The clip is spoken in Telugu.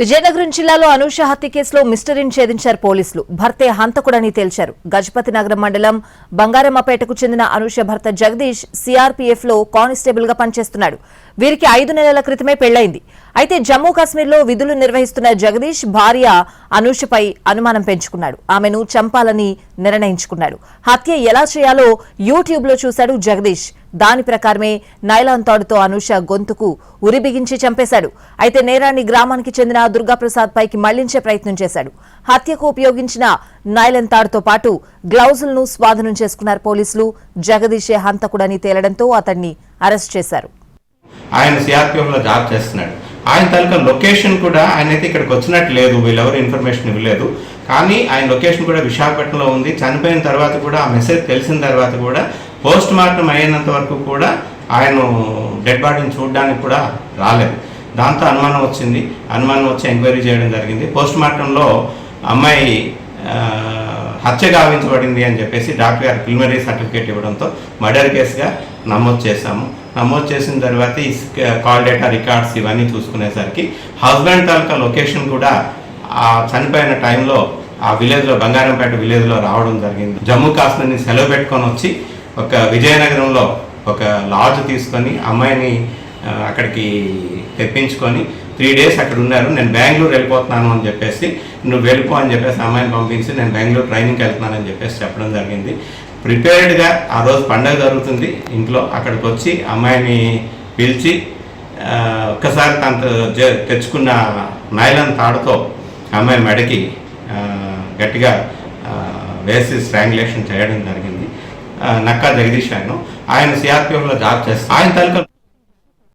విజయనగరం జిల్లాలో అనూష హత్య కేసులో మిస్టరీని ఛేదించారు పోలీసులు. భర్తే హంతకుడని తేల్చారు. గజపతి నగరం మండలం బంగారమ్మపేటకు చెందిన అనూష భర్త జగదీష్ సిఆర్పీఎఫ్లో కానిస్టేబుల్గా పనిచేస్తున్నాడు. వీరికి ఐదు నెలల క్రితమే పెళ్ళైంది అయితే జమ్మూ కాశ్మీర్లో విధులు నిర్వహిస్తున్న జగదీష్ భార్య అనూషపై అనుమానం పెంచుకున్నాడు. ఆమెను చంపాలని నిర్ణయించుకున్నాడు. హత్య ఎలా చేయాలో యూట్యూబ్లో చూశాడు జగదీష్. దాని ప్రకారమే నైలాన్ తాడుతో అనూష గొంతుకు ఉరి బిగించి చంపేశాడు. అయితే నేరాన్ని గ్రామానికి చెందిన దుర్గాప్రసాద్ పైకి మళ్ళించే ప్రయత్నం చేశాడు. హత్యకు ఉపయోగించిన నైలాన్ తాడుతో పాటు గ్లౌజులను స్వాధీనం చేసుకున్నారు పోలీసులు. జగదీషే హంతకుడని తేలడంతో అతన్ని అరెస్ట్ చేశారు. ఆయన సిఆర్పిఎఫ్లో జాబ్ చేస్తున్నాడు. ఆయన తాలూకా లొకేషన్ కూడా ఆయన అయితే ఇక్కడికి వచ్చినట్టు లేదు వీళ్ళెవరు ఇన్ఫర్మేషన్ ఇవ్వలేదు. కానీ ఆయన లొకేషన్ కూడా విశాఖపట్నంలో ఉంది. చనిపోయిన తర్వాత కూడా ఆ మెసేజ్ తెలిసిన తర్వాత కూడా పోస్ట్ మార్టం అయినంత వరకు కూడా ఆయన డెడ్ బాడీని చూడడానికి కూడా రాలేదు. దాంతో అనుమానం వచ్చింది. అనుమానం వచ్చి ఎంక్వైరీ చేయడం జరిగింది. పోస్ట్ మార్టంలో అమ్మాయి హత్య గావించబడింది అని చెప్పేసి డాక్టర్ గారు ప్రిలిమినరీ సర్టిఫికేట్ ఇవ్వడంతో మర్డర్ కేసుగా నమోదు చేశాము. నమోదు చేసిన తర్వాత ఈ కాల్ డేటా రికార్డ్స్ ఇవన్నీ చూసుకునేసరికి హస్బెండ్ తాలూకా లొకేషన్ కూడా ఆ చనిపోయిన టైంలో ఆ విలేజ్లో బంగారంపేట విలేజ్లో రావడం జరిగింది. జమ్మూ కాశ్మీర్ని సెలవు పెట్టుకొని వచ్చి ఒక విజయనగరంలో ఒక లాడ్జ్ తీసుకొని అమ్మాయిని అక్కడికి తెప్పించుకొని త్రీ డేస్ అక్కడ ఉన్నారు. నేను బెంగళూరు వెళ్ళిపోతున్నాను అని చెప్పేసి నువ్వు వెళ్ళిపో అని చెప్పేసి అమ్మాయిని పంపించి నేను బెంగళూరు ట్రైనింగ్కి వెళ్తున్నానని చెప్పేసి చెప్పడం జరిగింది. ప్రిపేర్డ్గా ఆ రోజు పండగ జరుగుతుంది ఇంట్లో. అక్కడికి వచ్చి అమ్మాయిని పిలిచి ఒక్కసారి తను తెచ్చుకున్న నైలన్ తాడుతో అమ్మాయి మెడకి గట్టిగా వేసి స్ట్రాంగులేషన్ చేయడం జరిగింది. నక్కా జగదీష్ ఆయన ఆయన సిఆర్పిఎఫ్లో జాబ్ చేస్తారు ఆయన తాలూకా